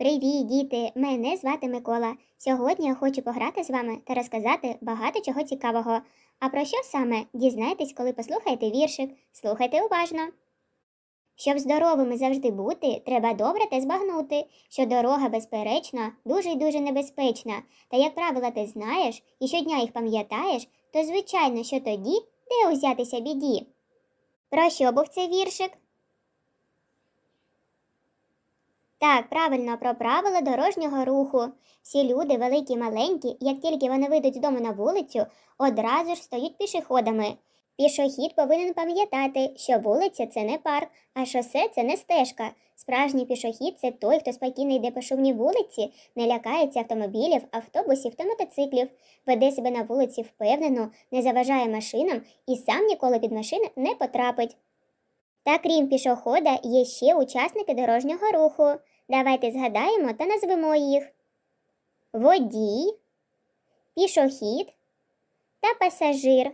Привіт, діти! Мене звати Микола. Сьогодні я хочу пограти з вами та розказати багато чого цікавого. А про що саме дізнайтесь, коли послухаєте віршик. Слухайте уважно. Щоб здоровими завжди бути, треба добре те збагнути, що дорога, безперечно, дуже й дуже небезпечна. Та як правила ти знаєш і щодня їх пам'ятаєш, то звичайно, що тоді де узятися біді. Про що був цей віршик? Так, правильно, про правила дорожнього руху. Всі люди, великі маленькі, як тільки вони вийдуть з дому на вулицю, одразу ж стають пішоходами. Пішохід повинен пам'ятати, що вулиця це не парк, а шосе це не стежка. Справжній пішохід це той, хто спокійно йде по шумній вулиці, не лякається автомобілів, автобусів та мотоциклів, веде себе на вулиці впевнено, не заважає машинам і сам ніколи під машини не потрапить. Та крім пішохода, є ще учасники дорожнього руху. Давайте згадаємо та назвемо їх: водій, пішохід та пасажир.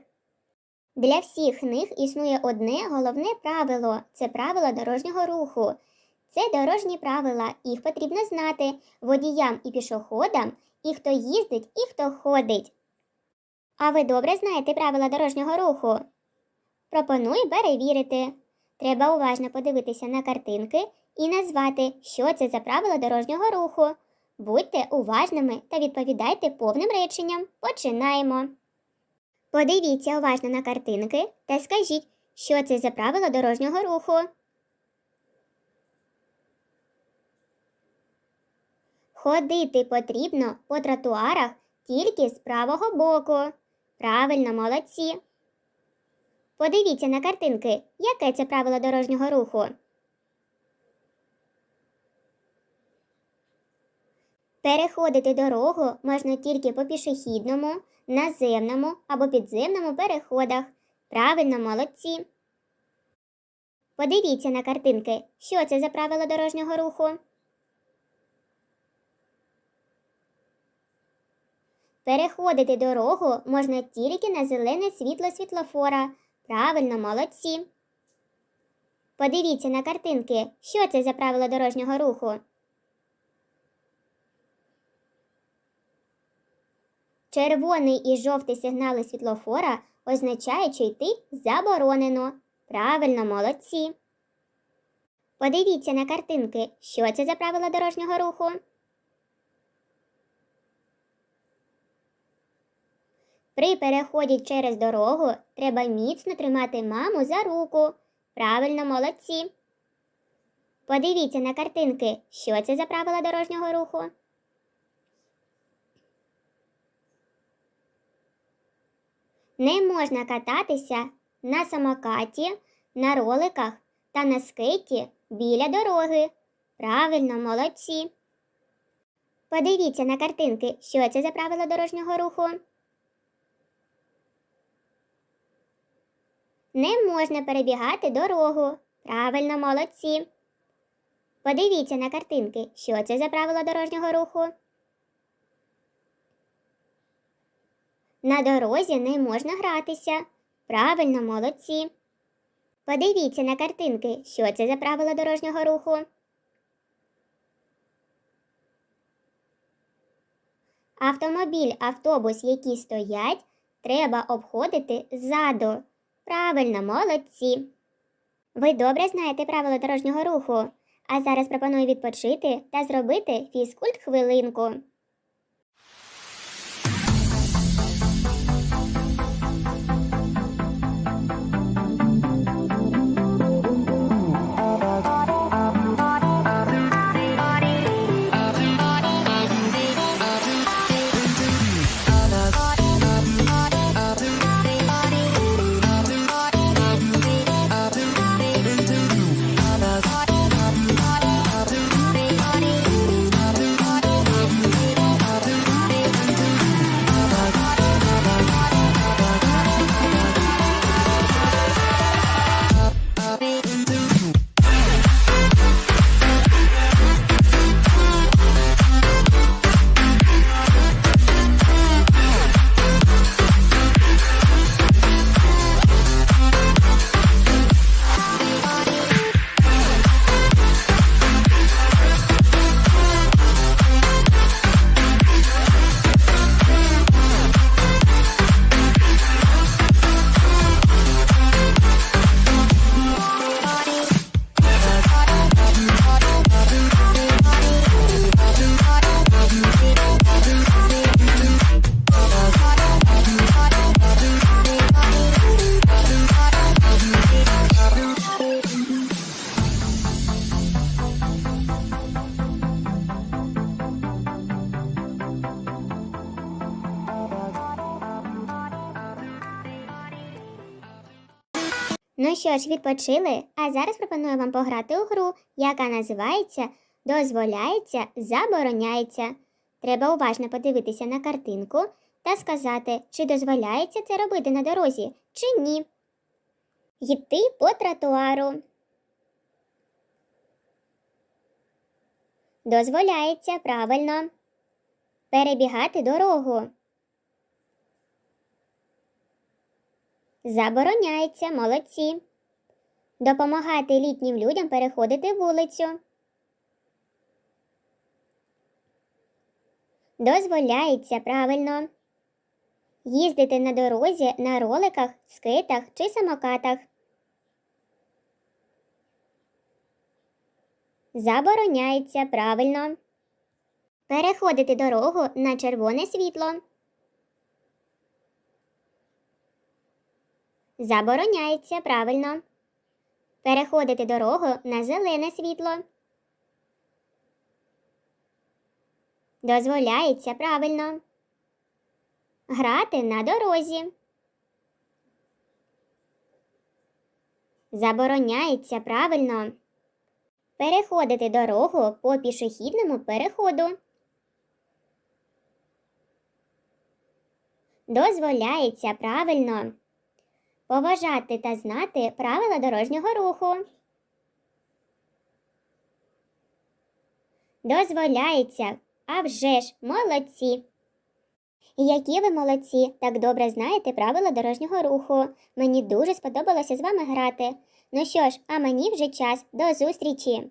Для всіх них існує одне головне правило це правило дорожнього руху. Це дорожні правила, їх потрібно знати водіям і пішоходам, і хто їздить, і хто ходить. А ви добре знаєте правила дорожнього руху? Пропоную перевірити. Треба уважно подивитися на картинки і назвати, що це за правила дорожнього руху. Будьте уважними та відповідайте повним реченням. Починаємо. Подивіться уважно на картинки та скажіть, що це за правила дорожнього руху. Ходити потрібно по тротуарах тільки з правого боку. Правильно, молодці. Подивіться на картинки, яке це правило дорожнього руху. Переходити дорогу можна тільки по пішохідному, наземному або підземному переходах. Правильно, молодці. Подивіться на картинки, що це за правило дорожнього руху. Переходити дорогу можна тільки на зелене світло світлофора. Правильно, молодці. Подивіться на картинки, що це за правило дорожнього руху. Червоний і жовтий сигнали світлофора означають, що йти заборонено. Правильно, молодці. Подивіться на картинки, що це за правило дорожнього руху. При переході через дорогу треба міцно тримати маму за руку. Правильно, молодці. Подивіться на картинки, що це за правила дорожнього руху. Не можна кататися на самокаті, на роликах та на скейті біля дороги. Правильно, молодці. Подивіться на картинки, що це за правила дорожнього руху. Не можна перебігати дорогу. Правильно, молодці. Подивіться на картинки, що це за правило дорожнього руху. На дорозі не можна гратися. Правильно, молодці. Подивіться на картинки, що це за правила дорожнього руху. Автомобіль, автобус, які стоять, треба обходити ззаду. Правильно, молодці. Ви добре знаєте правила дорожнього руху. А зараз пропоную відпочити та зробити фізкульт хвилинку. Ну що ж, відпочили, а зараз пропоную вам пограти у гру, яка називається Дозволяється, забороняється. Треба уважно подивитися на картинку та сказати, чи дозволяється це робити на дорозі, чи ні. Йти по тротуару. Дозволяється правильно. Перебігати дорогу. Забороняється молодці. Допомагати літнім людям переходити вулицю. Дозволяється правильно. Їздити на дорозі на роликах, скейтах чи самокатах. Забороняється правильно. Переходити дорогу на червоне світло. Забороняється правильно. Переходити дорогу на зелене світло. Дозволяється правильно. Грати на дорозі. Забороняється правильно. Переходити дорогу по пішохідному переходу. Дозволяється правильно. Поважати та знати правила дорожнього руху. Дозволяється. А вже ж, молодці. Які ви молодці, так добре знаєте правила дорожнього руху. Мені дуже сподобалося з вами грати. Ну що ж, а мені вже час. До зустрічі!